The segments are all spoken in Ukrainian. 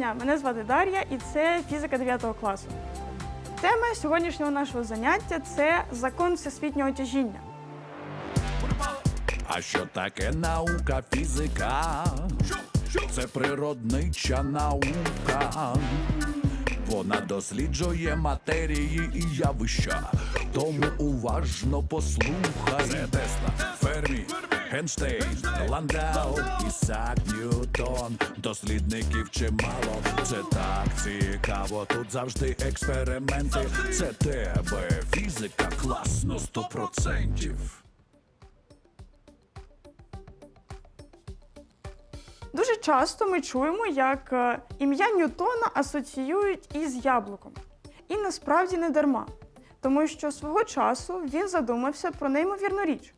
Дня, мене звати Дар'я і це фізика 9 класу. Тема сьогоднішнього нашого заняття це закон всесвітнього тяжіння. А що таке наука, фізика? Це природнича наука. Вона досліджує матерії і явища. Тому уважно послухай. Це Тесла, Фермі, Генштейн, Ландау, Ісак, Ньютон. Дослідників чимало. Це так цікаво. Тут завжди експерименти. Це тебе фізика класно сто процентів. Дуже часто ми чуємо, як е, ім'я Ньютона асоціюють із яблуком. І насправді не дарма, тому що свого часу він задумався про неймовірну річ.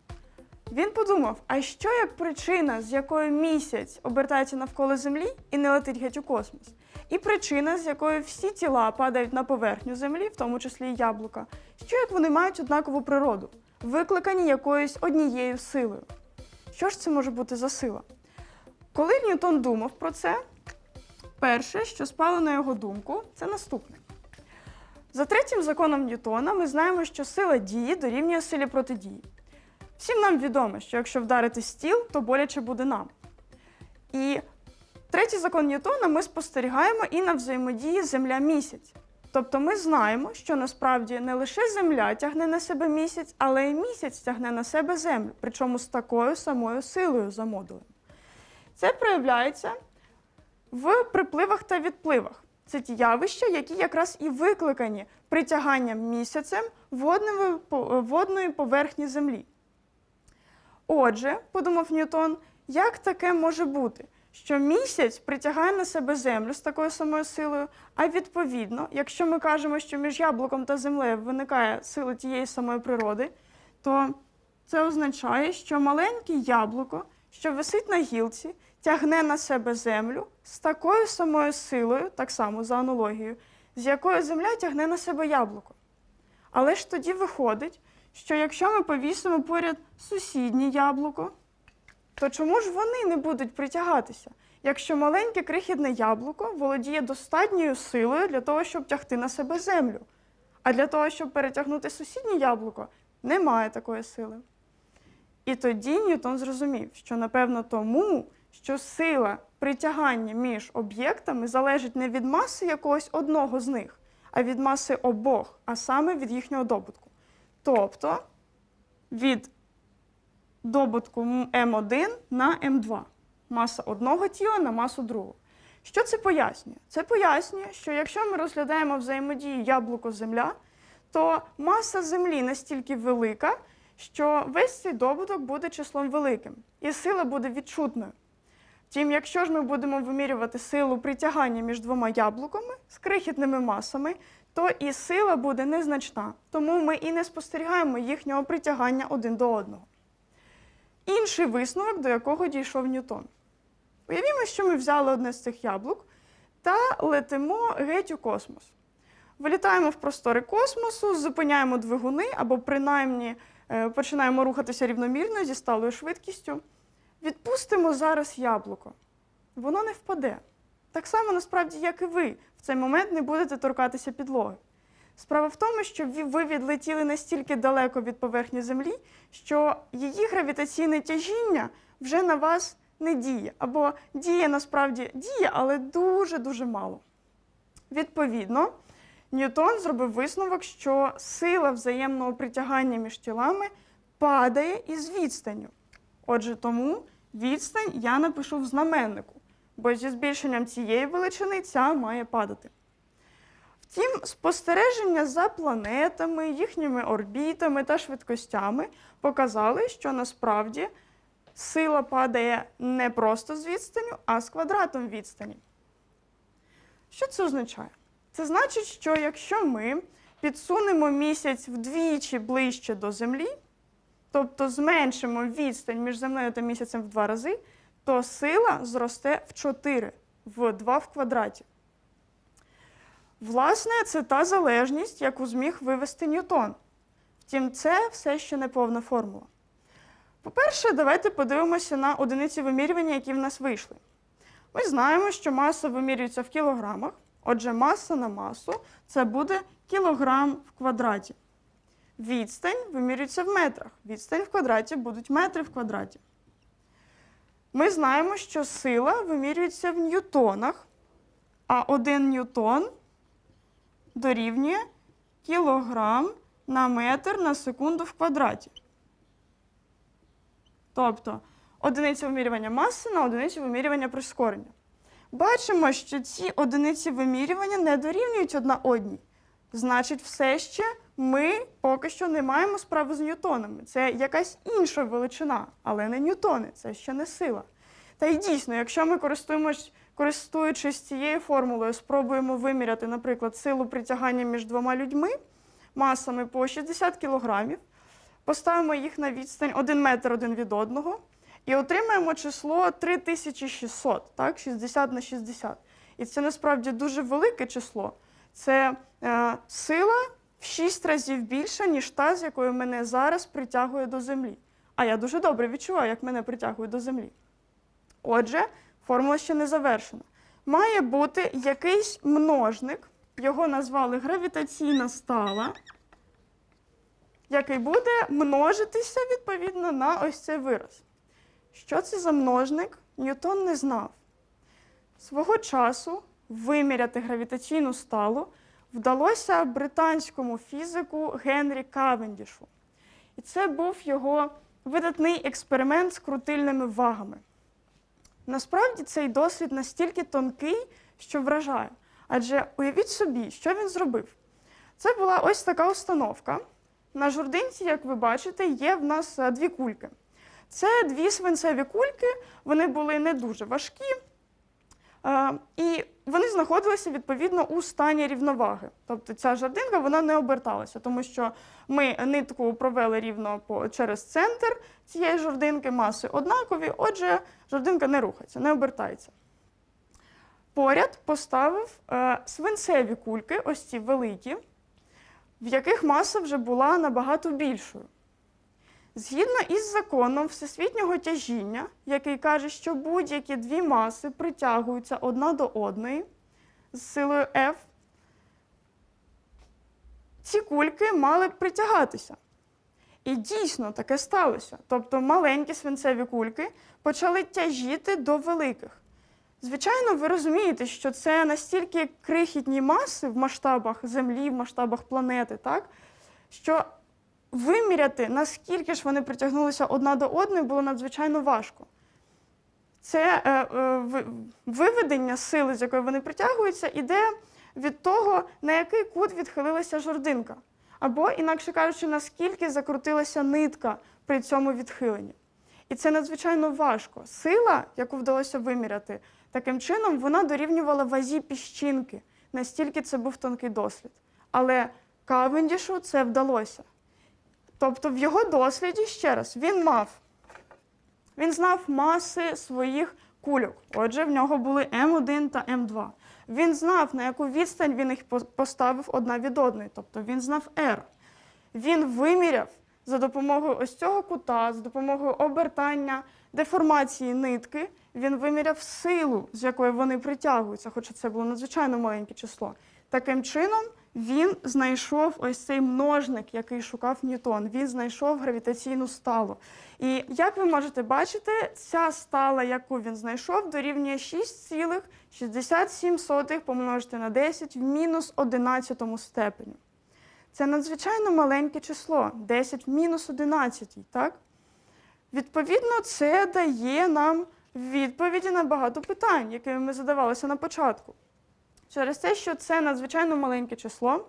Він подумав: а що як причина, з якою місяць обертається навколо Землі і не летить геть у космос, і причина, з якою всі тіла падають на поверхню Землі, в тому числі і яблука, що як вони мають однакову природу, викликані якоюсь однією силою. Що ж це може бути за сила? Коли Ньютон думав про це, перше, що спало на його думку, це наступне. За третім законом Ньютона ми знаємо, що сила дії дорівнює силі протидії. Всім нам відомо, що якщо вдарити стіл, то боляче буде нам. І третій закон Ньютона ми спостерігаємо і на взаємодії Земля-місяць. Тобто ми знаємо, що насправді не лише Земля тягне на себе місяць, але й місяць тягне на себе землю, причому з такою самою силою за. Це проявляється в припливах та відпливах. Це ті явища, які якраз і викликані притяганням місяцем водної поверхні Землі. Отже, подумав Ньютон, як таке може бути, що місяць притягає на себе землю з такою самою силою, а відповідно, якщо ми кажемо, що між яблуком та землею виникає сила тієї самої природи, то це означає, що маленьке яблуко, що висить на гілці, тягне на себе землю з такою самою силою, так само за аналогією, з якою земля тягне на себе яблуко. Але ж тоді виходить, що якщо ми повісимо поряд сусіднє яблуко, то чому ж вони не будуть притягатися, якщо маленьке крихітне яблуко володіє достатньою силою для того, щоб тягти на себе землю, а для того, щоб перетягнути сусіднє яблуко, немає такої сили. І тоді Ньютон зрозумів, що напевно тому, що сила притягання між об'єктами залежить не від маси якогось одного з них, а від маси обох, а саме від їхнього добутку. Тобто від добутку М1 на М2. Маса одного тіла на масу другого. Що це пояснює? Це пояснює, що якщо ми розглядаємо взаємодію яблуко-земля, то маса Землі настільки велика, що весь цей добуток буде числом великим, і сила буде відчутною. Втім, якщо ж ми будемо вимірювати силу притягання між двома яблуками з крихітними масами, то і сила буде незначна, тому ми і не спостерігаємо їхнього притягання один до одного. Інший висновок, до якого дійшов Ньютон. Уявімо, що ми взяли одне з цих яблук та летимо геть у космос. Вилітаємо в простори космосу, зупиняємо двигуни або принаймні е, починаємо рухатися рівномірно зі сталою швидкістю. Відпустимо зараз яблуко. Воно не впаде. Так само, насправді, як і ви в цей момент не будете торкатися підлоги. Справа в тому, що ви- відлетіли настільки далеко від поверхні Землі, що її гравітаційне тяжіння вже на вас не діє. Або діє насправді діє, але дуже-дуже мало. Відповідно, Ньютон зробив висновок, що сила взаємного притягання між тілами падає із відстанню. Отже, тому відстань я напишу в знаменнику, бо зі збільшенням цієї величини ця має падати. Втім, спостереження за планетами, їхніми орбітами та швидкостями показали, що насправді сила падає не просто з відстаню, а з квадратом відстані. Що це означає? Це значить, що якщо ми підсунемо місяць вдвічі ближче до Землі, тобто зменшимо відстань між землею та місяцем в два рази, то сила зросте в 4, в 2 в квадраті. Власне, це та залежність, яку зміг вивести Ньютон. Втім, це все ще не повна формула. По-перше, давайте подивимося на одиниці вимірювання, які в нас вийшли. Ми знаємо, що маса вимірюється в кілограмах. Отже, маса на масу це буде кілограм в квадраті. Відстань вимірюється в метрах. Відстань в квадраті будуть метри в квадраті. Ми знаємо, що сила вимірюється в ньютонах, а один ньютон дорівнює кілограм на метр на секунду в квадраті. Тобто одиниця вимірювання маси на одиницю вимірювання прискорення. Бачимо, що ці одиниці вимірювання не дорівнюють одна одній. Значить, все ще ми поки що не маємо справи з ньютонами. Це якась інша величина, але не ньютони, це ще не сила. Та й дійсно, якщо ми користуємось, користуючись цією формулою, спробуємо виміряти, наприклад, силу притягання між двома людьми масами по 60 кілограмів, поставимо їх на відстань 1 метр один від одного і отримаємо число 3600, так, 60 на 60. І це насправді дуже велике число. Це е, сила в 6 разів більша, ніж та, з якою мене зараз притягує до землі. А я дуже добре відчуваю, як мене притягує до землі. Отже, формула ще не завершена. Має бути якийсь множник, його назвали гравітаційна стала, який буде множитися відповідно на ось цей вираз. Що це за множник, Ньютон не знав. Свого часу виміряти гравітаційну сталу вдалося британському фізику Генрі Кавендішу. І це був його видатний експеримент з крутильними вагами. Насправді цей досвід настільки тонкий, що вражає. Адже уявіть собі, що він зробив. Це була ось така установка. На журдинці, як ви бачите, є в нас е, дві кульки. Це дві свинцеві кульки, вони були не дуже важкі, і вони знаходилися відповідно у стані рівноваги. Тобто ця жардинка вона не оберталася, тому що ми нитку провели рівно по, через центр цієї жординки, маси однакові, отже, жординка не рухається, не обертається. Поряд поставив е, свинцеві кульки, ось ці великі, в яких маса вже була набагато більшою. Згідно із законом всесвітнього тяжіння, який каже, що будь-які дві маси притягуються одна до одної з силою F, ці кульки мали б притягатися. І дійсно таке сталося. Тобто маленькі свинцеві кульки почали тяжіти до великих. Звичайно, ви розумієте, що це настільки крихітні маси в масштабах Землі, в масштабах планети, так? що виміряти, наскільки ж вони притягнулися одна до одної, було надзвичайно важко. Це е, е, виведення сили, з якої вони притягуються, іде від того, на який кут відхилилася жординка. Або, інакше кажучи, наскільки закрутилася нитка при цьому відхиленні. І це надзвичайно важко. Сила, яку вдалося виміряти, таким чином вона дорівнювала вазі піщинки. Настільки це був тонкий дослід. Але Кавендішу це вдалося. Тобто, в його досліді, ще раз, він мав, він знав маси своїх кульок. Отже, в нього були М1 та М2. Він знав, на яку відстань він їх поставив одна від одної, тобто він знав R. Він виміряв за допомогою ось цього кута, за допомогою обертання, деформації нитки, він виміряв силу, з якої вони притягуються, хоча це було надзвичайно маленьке число. Таким чином, він знайшов ось цей множник, який шукав Ньютон. Він знайшов гравітаційну сталу. І як ви можете бачити, ця стала, яку він знайшов, дорівнює 6,67 помножити на 10 в мінус 11 степені. Це надзвичайно маленьке число 10 в мінус 11, так? Відповідно, це дає нам відповіді на багато питань, якими ми задавалися на початку. Через те, що це надзвичайно маленьке число,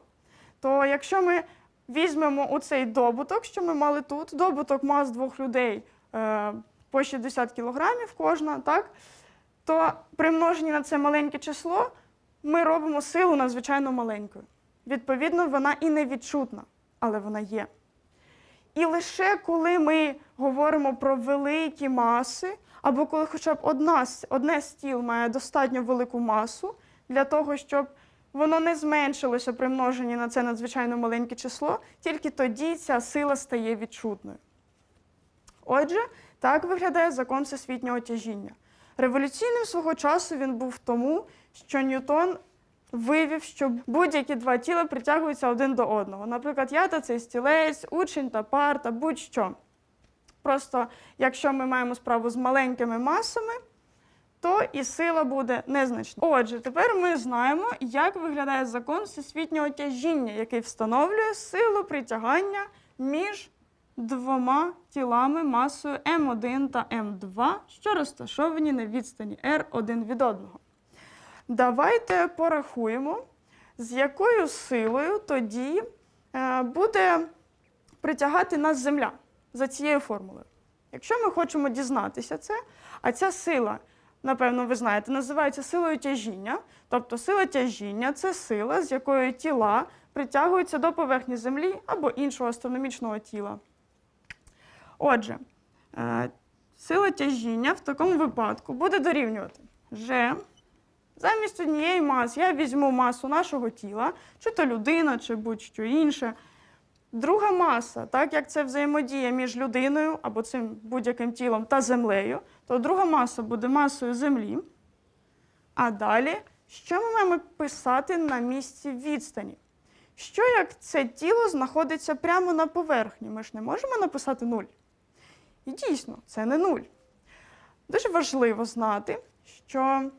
то якщо ми візьмемо у цей добуток, що ми мали тут, добуток мас двох людей е, по 60 кілограмів кожна, так, то при множенні на це маленьке число ми робимо силу надзвичайно маленькою. Відповідно, вона і не відчутна, але вона є. І лише коли ми говоримо про великі маси, або коли хоча б одна, одне з тіл має достатньо велику масу для того, щоб воно не зменшилося при множенні на це надзвичайно маленьке число, тільки тоді ця сила стає відчутною. Отже, так виглядає закон всесвітнього тяжіння. Революційним свого часу він був тому, що Ньютон вивів, що будь-які два тіла притягуються один до одного. Наприклад, я та цей стілець, учень та парта, будь-що. Просто якщо ми маємо справу з маленькими масами, то і сила буде незначна. Отже, тепер ми знаємо, як виглядає закон всесвітнього тяжіння, який встановлює силу притягання між двома тілами масою М1 та М2, що розташовані на відстані R один від одного. Давайте порахуємо, з якою силою тоді е, буде притягати нас Земля за цією формулою. Якщо ми хочемо дізнатися це, а ця сила, напевно, ви знаєте, називається силою тяжіння. Тобто сила тяжіння це сила, з якою тіла притягуються до поверхні Землі або іншого астрономічного тіла. Отже, е, сила тяжіння в такому випадку буде дорівнювати G. Замість однієї маси я візьму масу нашого тіла, чи то людина, чи будь-що інше. Друга маса, так як це взаємодія між людиною або цим будь-яким тілом та землею, то друга маса буде масою землі. А далі, що ми маємо писати на місці відстані? Що як це тіло знаходиться прямо на поверхні? Ми ж не можемо написати нуль. І дійсно, це не нуль. Дуже важливо знати, що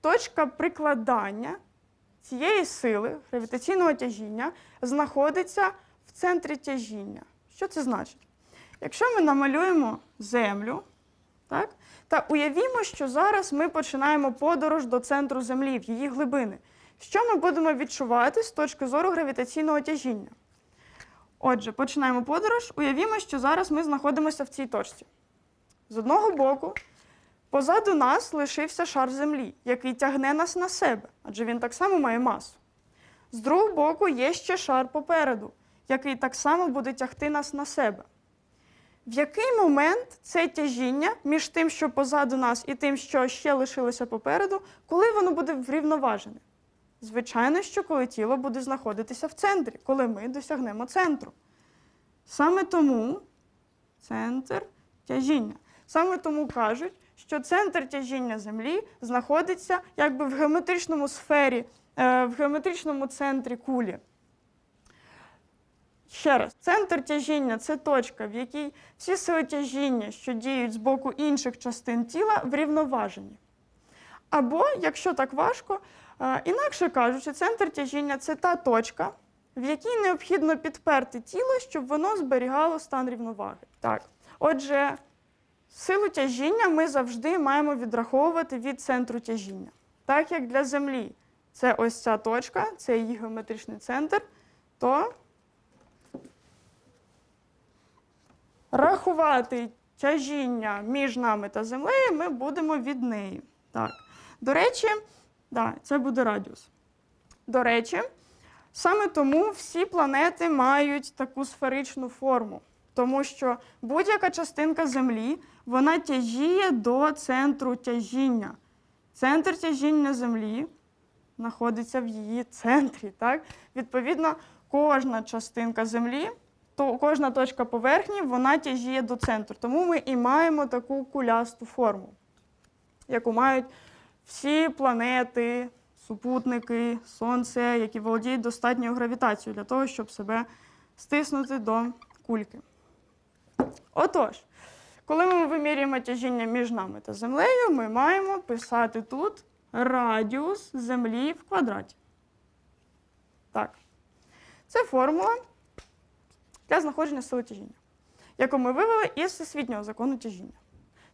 точка прикладання цієї сили гравітаційного тяжіння знаходиться в центрі тяжіння. Що це значить? Якщо ми намалюємо Землю, так, та уявімо, що зараз ми починаємо подорож до центру Землі, в її глибини. Що ми будемо відчувати з точки зору гравітаційного тяжіння? Отже, починаємо подорож. Уявімо, що зараз ми знаходимося в цій точці. З одного боку, позаду нас лишився шар землі, який тягне нас на себе, адже він так само має масу. З другого боку, є ще шар попереду, який так само буде тягти нас на себе. В який момент це тяжіння між тим, що позаду нас, і тим, що ще лишилося попереду, коли воно буде врівноважене? Звичайно, що коли тіло буде знаходитися в центрі, коли ми досягнемо центру. Саме тому центр тяжіння. Саме тому кажуть, що центр тяжіння Землі знаходиться якби в геометричному сфері, е, в геометричному центрі кулі. Ще раз, центр тяжіння це точка, в якій всі сили тяжіння, що діють з боку інших частин тіла, врівноважені. Або, якщо так важко, е, інакше кажучи, центр тяжіння це та точка, в якій необхідно підперти тіло, щоб воно зберігало стан рівноваги. Так. Отже, силу тяжіння ми завжди маємо відраховувати від центру тяжіння. Так як для Землі це ось ця точка, це її геометричний центр, то рахувати тяжіння між нами та землею ми будемо від неї. Так. До речі, да, це буде радіус. До речі, саме тому всі планети мають таку сферичну форму, тому що будь-яка частинка Землі вона тяжіє до центру тяжіння. Центр тяжіння Землі знаходиться в її центрі. Так? Відповідно, кожна частинка Землі то кожна точка поверхні вона тяжіє до центру. Тому ми і маємо таку кулясту форму, яку мають всі планети, супутники, сонце, які володіють достатньою гравітацією для того, щоб себе стиснути до кульки. Отож, коли ми вимірюємо тяжіння між нами та землею, ми маємо писати тут радіус Землі в квадраті. Так. Це формула для знаходження сили тяжіння, яку ми вивели із всесвітнього закону тяжіння.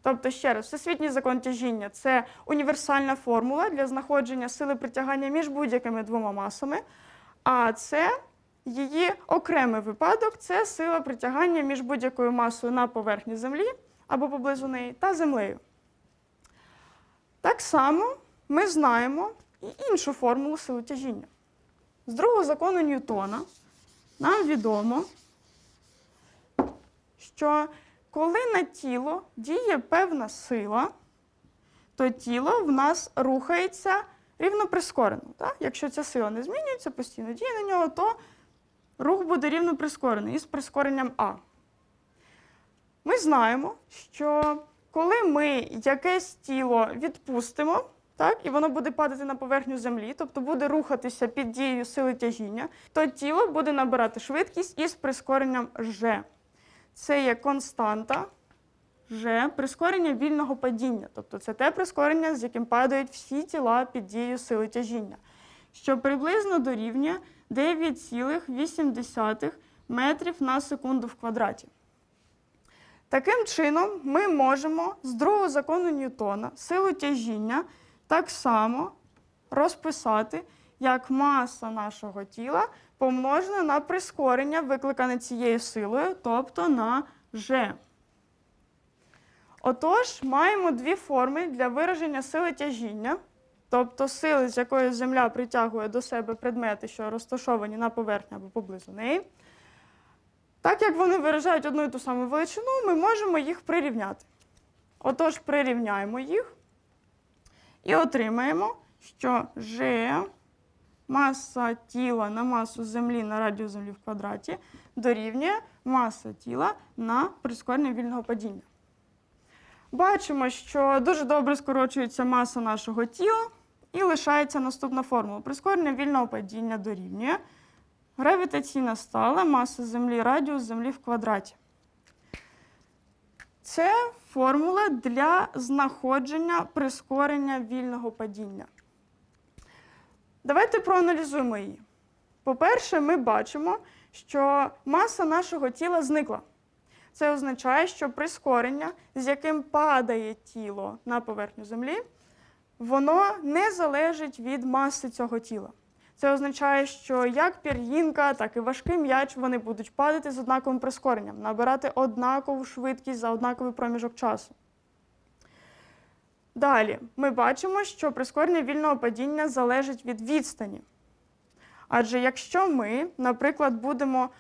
Тобто, ще раз, всесвітній закон тяжіння це універсальна формула для знаходження сили притягання між будь-якими двома масами, а це її окремий випадок це сила притягання між будь-якою масою на поверхні Землі або поблизу неї та Землею. Так само ми знаємо і іншу формулу сили тяжіння. З другого закону Ньютона нам відомо, що коли на тіло діє певна сила, то тіло в нас рухається рівно прискорено. Так? Якщо ця сила не змінюється, постійно діє на нього, то рух буде рівно прискорений із прискоренням А. Ми знаємо, що коли ми якесь тіло відпустимо, так, і воно буде падати на поверхню землі, тобто буде рухатися під дією сили тяжіння, то тіло буде набирати швидкість із прискоренням g. Це є константа g, прискорення вільного падіння. Тобто це те прискорення, з яким падають всі тіла під дією сили тяжіння, що приблизно дорівнює 9,8 метрів на секунду в квадраті. Таким чином, ми можемо з другого закону Ньютона силу тяжіння так само розписати, як маса нашого тіла помножена на прискорення, викликане цією силою, тобто на g. Отож, маємо дві форми для вираження сили тяжіння, тобто сили, з якою Земля притягує до себе предмети, що розташовані на поверхні або поблизу неї. Так як вони виражають одну і ту саму величину, ми можемо їх прирівняти. Отож, прирівняємо їх і отримаємо, що G маса тіла на масу Землі на радіус Землі в квадраті дорівнює маса тіла на прискорення вільного падіння. Бачимо, що дуже добре скорочується маса нашого тіла і лишається наступна формула. Прискорення вільного падіння дорівнює гравітаційна стала маса Землі радіус Землі в квадраті. Це формула для знаходження прискорення вільного падіння. Давайте проаналізуємо її. По-перше, ми бачимо, що маса нашого тіла зникла. Це означає, що прискорення, з яким падає тіло на поверхню Землі, воно не залежить від маси цього тіла. Це означає, що як пір'їнка, так і важкий м'яч вони будуть падати з однаковим прискоренням, набирати однакову швидкість за однаковий проміжок часу. Далі ми бачимо, що прискорення вільного падіння залежить від відстані. Адже якщо ми, наприклад, будемо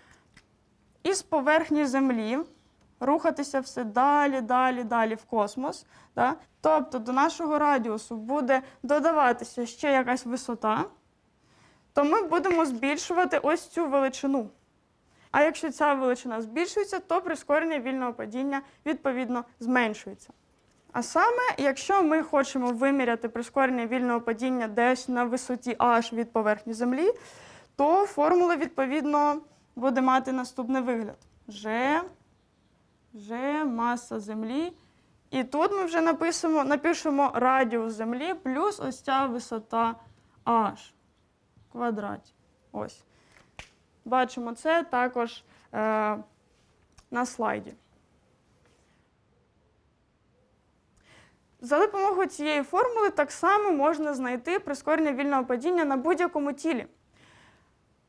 із поверхні Землі рухатися все далі, далі, далі в космос, да? тобто до нашого радіусу буде додаватися ще якась висота, то ми будемо збільшувати ось цю величину. А якщо ця величина збільшується, то прискорення вільного падіння відповідно зменшується. А саме, якщо ми хочемо виміряти прискорення вільного падіння десь на висоті аж від поверхні Землі, то формула відповідно буде мати наступний вигляд: G, G, маса Землі. І тут ми вже напишемо, напишемо радіус Землі плюс ось ця висота H в квадраті. Ось. Бачимо це також е, на слайді. За допомогою цієї формули так само можна знайти прискорення вільного падіння на будь-якому тілі.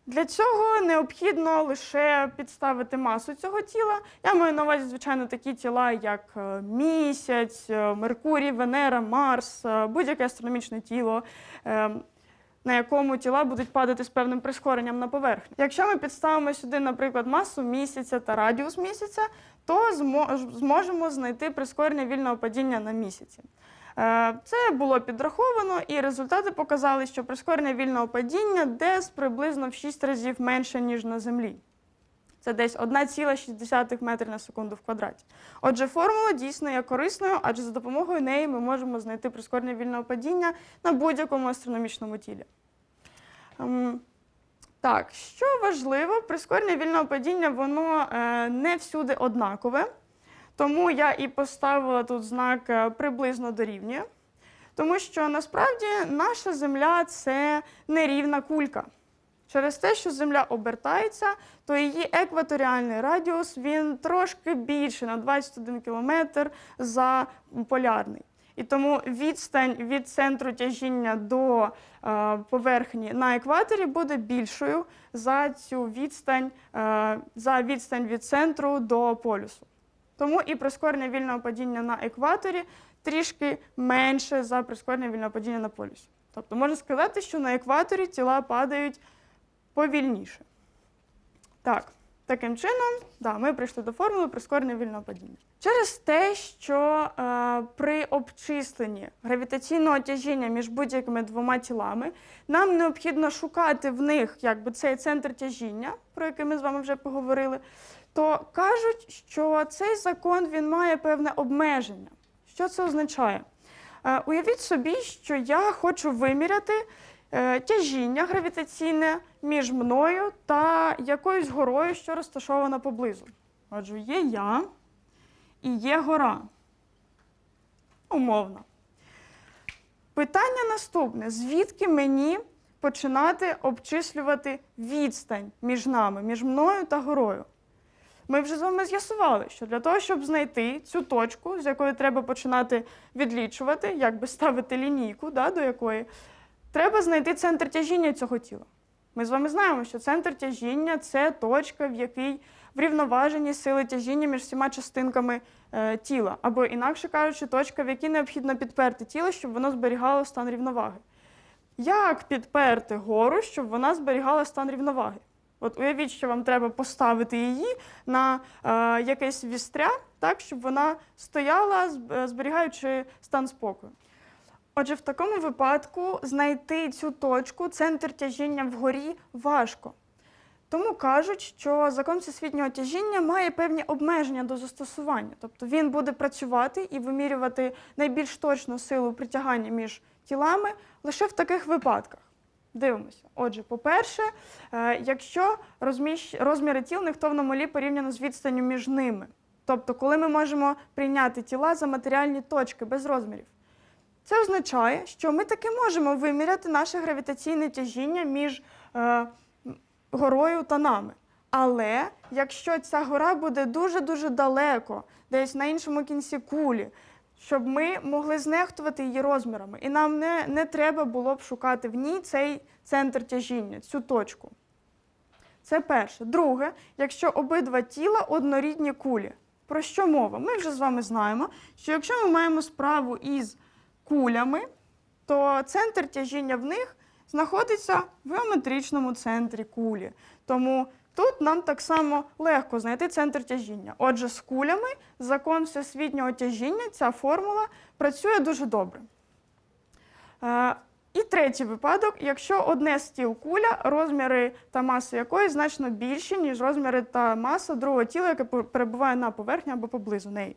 Для цього необхідно лише підставити масу цього тіла. Я маю на увазі, звичайно, такі тіла, як е, місяць, е, Меркурій, Венера, Марс, е, будь-яке астрономічне тіло, на якому тіла будуть падати з певним прискоренням на поверхню. Якщо ми підставимо сюди, наприклад, масу місяця та радіус місяця, то зможемо знайти прискорення вільного падіння на місяці. Е, Це було підраховано, і результати показали, що прискорення вільного падіння десь приблизно в 6 разів менше, ніж на Землі. Це десь 1,6 метри на секунду в квадраті. Отже, формула дійсно є корисною, адже за допомогою неї ми можемо знайти прискорення вільного падіння на будь-якому астрономічному тілі. Так, що важливо, прискорення вільного падіння воно е, не всюди однакове. Тому я і поставила тут знак е, приблизно дорівнює. Тому що насправді наша Земля це нерівна кулька. Через те, що Земля обертається, то її екваторіальний радіус він трошки більший на 21 кілометр за полярний. І тому відстань від центру тяжіння до е, поверхні на екваторі буде більшою за цю відстань, е, за відстань від центру до полюсу. Тому і прискорення вільного падіння на екваторі трішки менше за прискорення вільного падіння на полюсі. Тобто можна сказати, що на екваторі тіла падають повільніше. Так, таким чином, да, ми прийшли до формули прискорення вільного падіння. Через те, що е, при обчисленні гравітаційного тяжіння між будь-якими двома тілами нам необхідно шукати в них якби, цей центр тяжіння, про який ми з вами вже поговорили, то кажуть, що цей закон він має певне обмеження. Що це означає? Е, Уявіть собі, що я хочу виміряти тяжіння гравітаційне між мною та якоюсь горою, що розташована поблизу. Отже, є я і є гора. Умовно. Питання наступне: звідки мені починати обчислювати відстань між нами, між мною та горою? Ми вже з вами з'ясували, що для того, щоб знайти цю точку, з якої треба починати відлічувати, якби ставити лінійку, да, до якої, треба знайти центр тяжіння цього тіла. Ми з вами знаємо, що центр тяжіння це точка, в якій врівноважені сили тяжіння між всіма частинками е, тіла, або інакше кажучи, точка, в якій необхідно підперти тіло, щоб воно зберігало стан рівноваги. Як підперти гору, щоб вона зберігала стан рівноваги? От уявіть, що вам треба поставити її на е, якесь вістря, так, щоб вона стояла, зберігаючи стан спокою. Отже, в такому випадку знайти цю точку, центр тяжіння вгорі важко. Тому кажуть, що закон всесвітнього тяжіння має певні обмеження до застосування. Тобто він буде працювати і вимірювати найбільш точну силу притягання між тілами лише в таких випадках. Дивимося. Отже, по-перше, е, якщо розміри тіл не в товному порівняно з відстанню між ними. Тобто, коли ми можемо прийняти тіла за матеріальні точки без розмірів. Це означає, що ми таки можемо виміряти наше гравітаційне тяжіння між е, горою та нами. Але якщо ця гора буде дуже-дуже далеко, десь на іншому кінці кулі, щоб ми могли знехтувати її розмірами, і нам не, не треба було б шукати в ній цей центр тяжіння, цю точку. Це перше. Друге, якщо обидва тіла однорідні кулі. Про що мова? Ми вже з вами знаємо, що якщо ми маємо справу із кулями, то центр тяжіння в них знаходиться в геометричному центрі кулі. Тому тут нам так само легко знайти центр тяжіння. Отже, з кулями закон всесвітнього тяжіння, ця формула працює дуже добре. Е, І третій випадок, якщо одне з тіл куля, розміри та маса якої значно більші, ніж розміри та маса другого тіла, яке перебуває на поверхні або поблизу неї.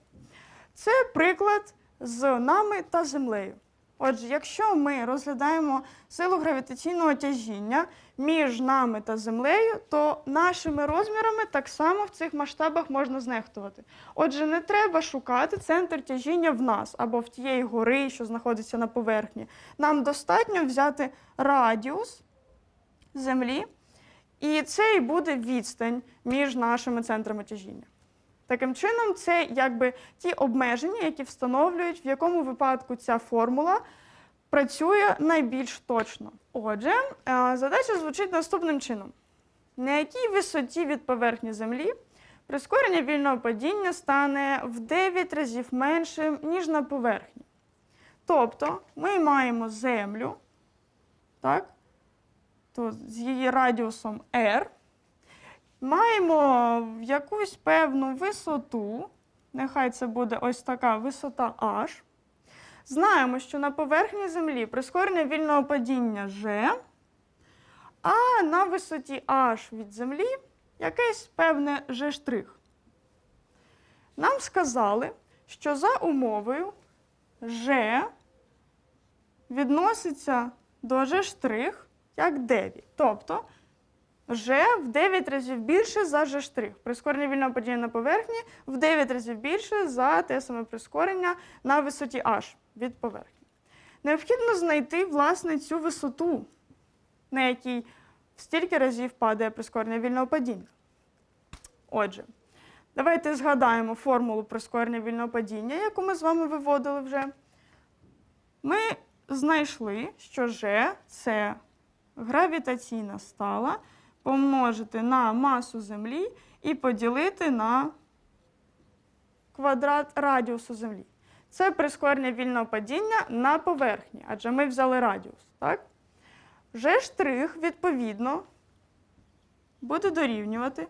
Це приклад з нами та землею. Отже, якщо ми розглядаємо силу гравітаційного тяжіння між нами та землею, то нашими розмірами так само в цих масштабах можна знехтувати. Отже, не треба шукати центр тяжіння в нас або в тієї гори, що знаходиться на поверхні. Нам достатньо взяти радіус Землі, і це і буде відстань між нашими центрами тяжіння. Таким чином, це якби ті обмеження, які встановлюють, в якому випадку ця формула працює найбільш точно. Отже, е, задача звучить наступним чином: на якій висоті від поверхні Землі прискорення вільного падіння стане в 9 разів меншим, ніж на поверхні. Тобто ми маємо Землю, так, то з її радіусом r, Маємо якусь певну висоту, нехай це буде ось така висота h. Знаємо, що на поверхні Землі прискорення вільного падіння g, а на висоті h від Землі якесь певне g'. Нам сказали, що за умовою g відноситься до g' як 9. Тобто G в 9 разів більше за G'. Прискорення вільного падіння на поверхні в 9 разів більше за те саме прискорення на висоті H від поверхні. Необхідно знайти власне цю висоту, на якій стільки разів падає прискорення вільного падіння. Отже, давайте згадаємо формулу прискорення вільного падіння, яку ми з вами виводили вже. Ми знайшли, що G – це гравітаційна стала помножити на масу Землі і поділити на квадрат радіусу Землі. Це прискорення вільного падіння на поверхні, адже ми взяли радіус. Так? G' відповідно буде дорівнювати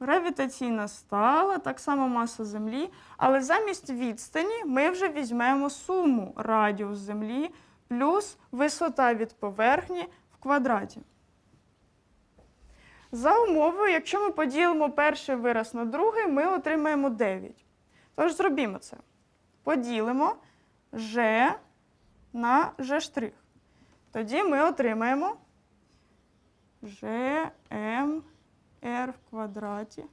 гравітаційна стала, так само маса Землі, але замість відстані ми вже візьмемо суму радіус Землі плюс висота від поверхні в квадраті. За умовою, якщо ми поділимо перший вираз на другий, ми отримаємо 9. Тож зробімо це. Поділимо G на G. Тоді ми отримаємо GMR в квадраті.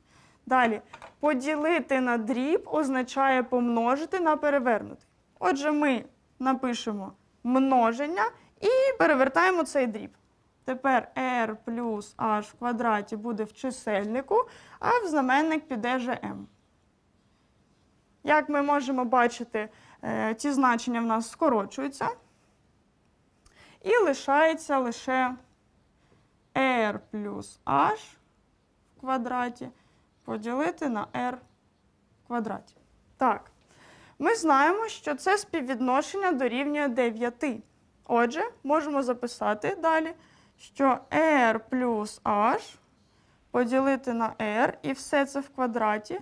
Далі, поділити на дріб означає помножити на перевернутий. Отже, ми напишемо множення і перевертаємо цей дріб. Тепер r плюс h в квадраті буде в чисельнику, а в знаменник піде gm. Як ми можемо бачити, е, ці значення в нас скорочуються. І лишається лише r плюс h в квадраті поділити на r в квадраті. Так, ми знаємо, що це співвідношення дорівнює 9. Отже, можемо записати далі, що r плюс h поділити на r, і все це в квадраті.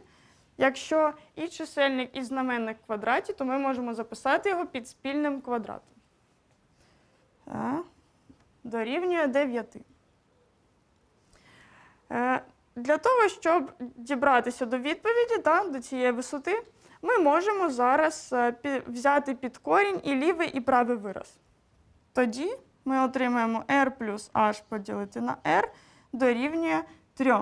Якщо і чисельник, і знаменник в квадраті, то ми можемо записати його під спільним квадратом. Так. Дорівнює 9. Е, Для того, щоб дібратися до відповіді та, до цієї висоти, ми можемо зараз е, взяти під корінь і лівий, і правий вираз. Тоді ми отримаємо r плюс h поділити на r дорівнює 3.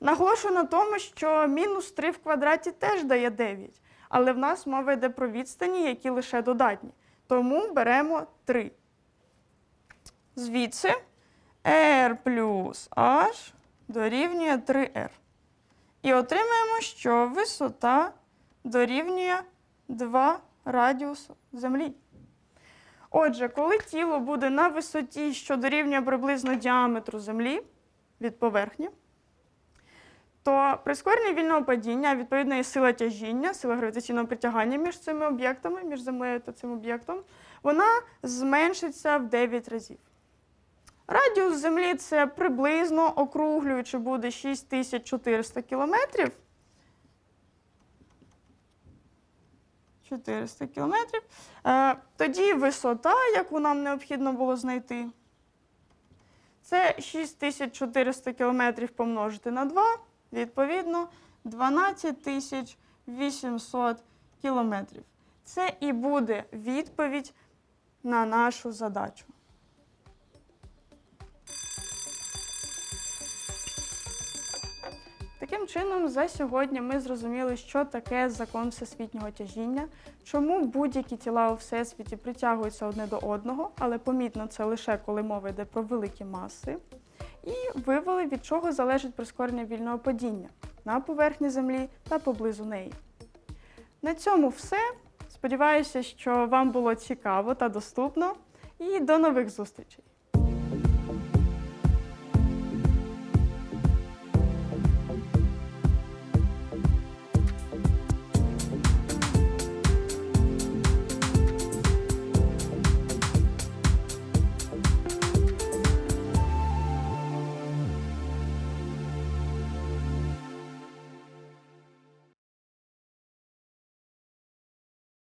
Наголошую на тому, що мінус 3 в квадраті теж дає 9, але в нас мова йде про відстані, які лише додатні. Тому беремо 3. Звідси r плюс h дорівнює 3r. І отримаємо, що висота дорівнює 2 радіусу Землі. Отже, коли тіло буде на висоті, що дорівнює приблизно діаметру Землі від поверхні, то прискорення вільного падіння, відповідно сила тяжіння, сила гравітаційного притягання між цими об'єктами, між землею та цим об'єктом, вона зменшиться в 9 разів. Радіус Землі це приблизно округлюючи буде 6400 кілометрів. 400 кілометрів. Е, Тоді висота, яку нам необхідно було знайти, це 6400 кілометрів помножити на 2, відповідно, 12800 кілометрів. Це і буде відповідь на нашу задачу. Таким чином, за сьогодні ми зрозуміли, що таке закон всесвітнього тяжіння, чому будь-які тіла у всесвіті притягуються одне до одного, але помітно це лише коли мова йде про великі маси, і вивели, від чого залежить прискорення вільного падіння на поверхні Землі та поблизу неї. На цьому все. Сподіваюся, що вам було цікаво та доступно. І до нових зустрічей!